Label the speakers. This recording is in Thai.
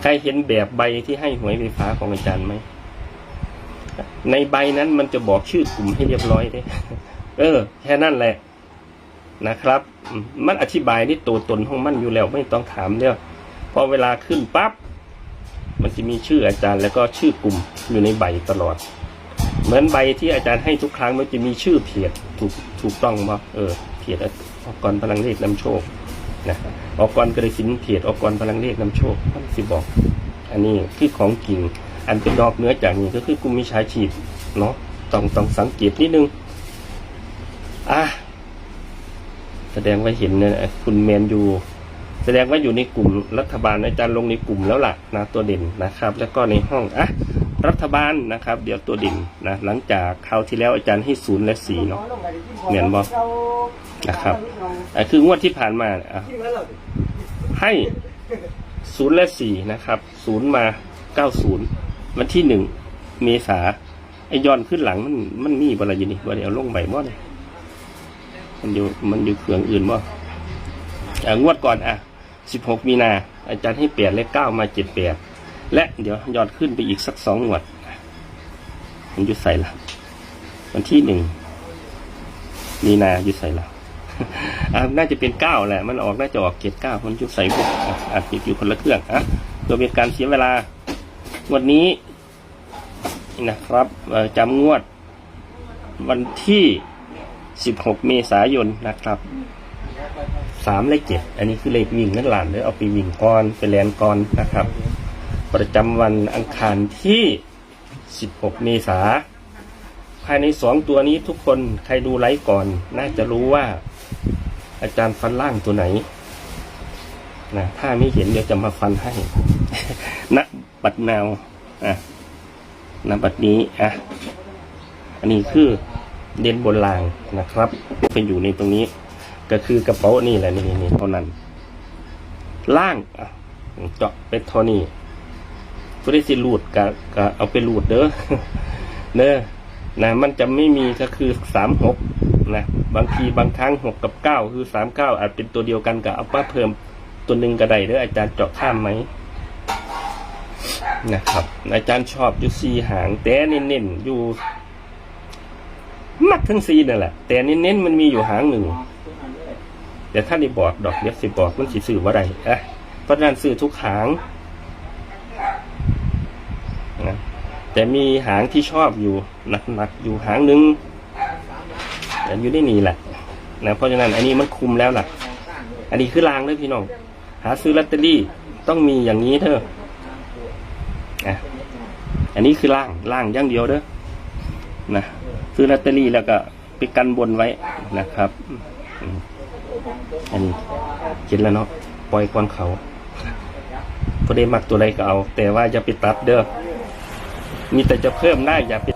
Speaker 1: ใครเห็นแบบใบที่ให้หวยไฟฟ้าของอาจารย์ไหม ในใบนั้นมันจะบอกชื่อกลุ่มให้เรียบร้อยเด้เออ แค่นั้นแหละนะครับ มันอธิบายนี่ตัวตนของมันอยู่แล้วไม่ต้องถามเนี่ยพอเวลาขึ้นปั๊บมันจะมีชื่ออาจารย์แล้วก็ชื่อกลุ่มอยู่ในใบตลอด เหมือนใบที่อาจารย์ให้ทุกครั้งมันจะมีชื่อเพจถูกถูกต้องป่ะเออเพจองค์กรพลังเลขนำโชค นะองค์กรกระสินเพจองค์กรพลังเลขนำโชคมันสิบอก อันนี้คือของจริงอันเป็นนอกเนื้อจากนี้ก็คือกลุ่มมิชาชีพเนาะต้องต้องสังเกตนิดนึงอะแสดงว่าเห็นเนี่ยนะคุณแมนยูแสดงว่าอยู่ในกลุ่มรัฐบาลอาจารย์ลงในกลุ่มแล้วล่ะนะตัวเด่นนะครับ แล้วก็ในห้องอะ รัฐบาลนะครับ เดี๋ยวตัวด่นนะหลังจากคราวที่แล้วอาจารย์ให้ศูนย์และสี่เนาะเหมือนบ่นะครับอะคืองวดที่ผ่านมาอะให้ศูนย์และสี่นะครับศูนย์มาเก้าศูนย์วันที่หนึ่งเมษาไอย้อนขึ้นหลังมันมันมีบอะไรอยู่นี่บ่ได้เอาลงใบบ่เนี่ยมันอยู่มันอยู่เครื่องอื่นบ่อ่งวดก่อนอะสิบหกมีนา อาจารย์ให้เปลี่ยนเลขเก้ามาเจ็ดแปด และเดี๋ยวย้อนขึ้นไปอีกสักสองงวดมันยู่ใส่ละวันที่หนึ่งมีนายู่ใส่ละอะน่าจะเป็นเก้าแหละ มันออกน่าจะออกเจ็ดเก้ามันยู่ใส่พวกอาจจะอยู่คนละเครื่องอะเพื่อเป็นการเสียเวลา วันนี้นะครับจำงวดวันที่ 16 เมษายนนะครับสามเลขเจ็ดอันนี้คือเลขวิ่งนั่นหลานเด้อเอาไปวิ่งก่อนไปแลนก่อนนะครับ ประจำวันอังคารที่ 16 เมษาภายในสองตัวนี้ทุกคนใครดูไลฟ์ก่อน น่าจะรู้ว่า อาจารย์ฟันล่างตัวไหนนะถ้าไม่เห็นเดี๋ยวจะมาฟันให้ณบัดนาวอะณบัดนี้อะอันนี้คือเด่นบนลางนะครับ เป็นอยู่ในตรงนี้ ก็คือกระเป๋านี่แหละนี่นี่นี่เท่านั้น ล่างอะเจาะเป็นเท่านี้ ผู้ได้สิรูดก็ก็เอาไปรูดเด้อเด้อนะมันจะไม่มีก็คือสามหกนะบางทีบางครั้งหกกับเก้าคือสามเก้าอาจเป็นตัวเดียวกันกับเอามาเพิ่มตัวหนึ่งก็ได้เด้ออาจารย์เจาะข้ามไหมนะครับ อาจารย์ชอบอยู่สี่หาง แต่เน้นๆอยู่ มักทั้งสี่นั่นแหละ แต่เน้นๆมันมีอยู่หางหนึ่งแต่ถ้าได้บอกดอกเดียสิบอกมันสิสื่อว่าไรอะเพราะนั้นสื่อทุกหางนะ แต่มีหางที่ชอบอยู่หนักๆอยู่หางหนึ่งแต่อยู่ได้นี่แหละนะเพราะฉะนั้นอันนี้มันคุมแล้วล่ะ อันนี้คือรางเลยพี่น้อง หาซื้อลอตเตอรี่ต้องมีอย่างนี้เถอะอะอันนี้คือล่างล่างอย่างเดียวเด้อนะซื้อลอตเตอรี่แล้วก็ไปกันบนไว้นะครับ อันนี้เห็นแล้วเนาะปล่อยก่อนเขาพอได้มักตัวใดก็เอา แต่ว่าอย่าไปตัดเด้อ มีแต่จะเพิ่มได้อย่าไป